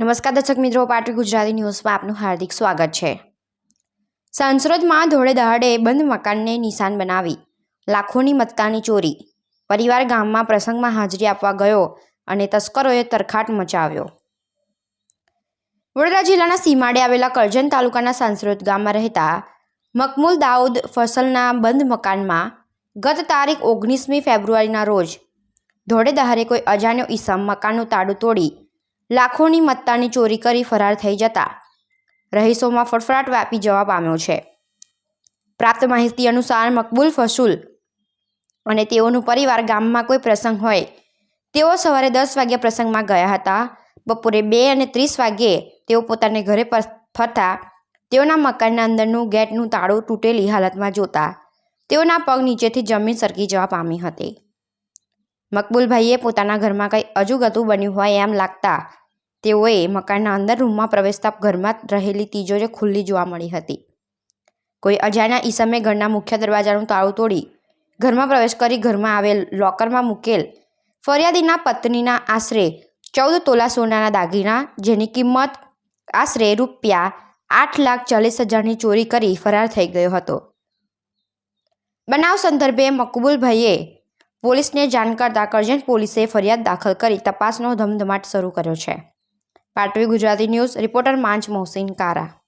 નમસ્કાર દર્શક મિત્રો, પાટવી ગુજરાતી ન્યૂઝમાં આપનું હાર્દિક સ્વાગત છે. સાંસરોદમાં ધોળે દહાડે બંધ મકાનને નિશાન બનાવી લાખોની મત્તાની ચોરી. પરિવાર ગામમાં પ્રસંગમાં હાજરી આપવા ગયો અને તસ્કરોએ તરખાટ મચાવ્યો. વડોદરા જિલ્લાના સીમાડે આવેલા કરજણ તાલુકાના સાંસરોદ ગામમાં રહેતા મકમૂલ દાઉદ ફસલના બંધ મકાનમાં ગત તારીખ ઓગણીસમી ફેબ્રુઆરીના રોજ ધોળે દહારે કોઈ અજાણ્યો ઈસમ મકાનનું તાળું તોડી લાખોની મત્તાની ચોરી કરી ફરાર થઈ જતા રહીશોમાં ફફડાટ વ્યાપી જવા પામ્યો છે. પ્રાપ્ત માહિતી અનુસાર મકબૂલ ફસુલ અને તેઓનું પરિવાર ગામમાં કોઈ પ્રસંગ હોય. તેઓ સવારે દસ વાગ્યા પ્રસંગમાં ગયા હતા. બપોરે બે અને ત્રીસ વાગ્યે તેઓ પોતાને ઘરે ફરતા તેઓના મકાનના અંદરનું ગેટનું તાળું તૂટેલી હાલતમાં જોતા તેઓના પગ નીચેથી જમીન સરકી જવા પામી હતી. મકબૂલભાઈએ પોતાના ઘરમાં કંઈ અજુગતું બન્યું હોય એમ લાગતા તેઓએ મકાનના અંદર રૂમમાં પ્રવેશતા ઘરમાં રહેલી તિજોરી ખુલ્લી જોવા મળી હતી. કોઈ અજાણ્યા ઈસમે ઘરના મુખ્ય દરવાજાનું તાળું તોડી ઘરમાં પ્રવેશ કરી ઘરમાં આવેલ લોકરમાં મૂકેલ ફરિયાદીના પત્નીના આશરે ચૌદ તોલા સોનાના દાગીના જેની કિંમત આશરે રૂપિયા આઠ લાખ ચાલીસ હજારની ચોરી કરી ફરાર થઈ ગયો હતો. બનાવ સંદર્ભે મકબૂલભાઈએ પોલીસને જાણ કરતા કરજણ પોલીસે ફરિયાદ દાખલ કરી તપાસનો ધમધમાટ શરૂ કર્યો છે. પાટવી ગુજરાતી ન્યૂઝ રિપોર્ટર માંચ મોહસિન કારા.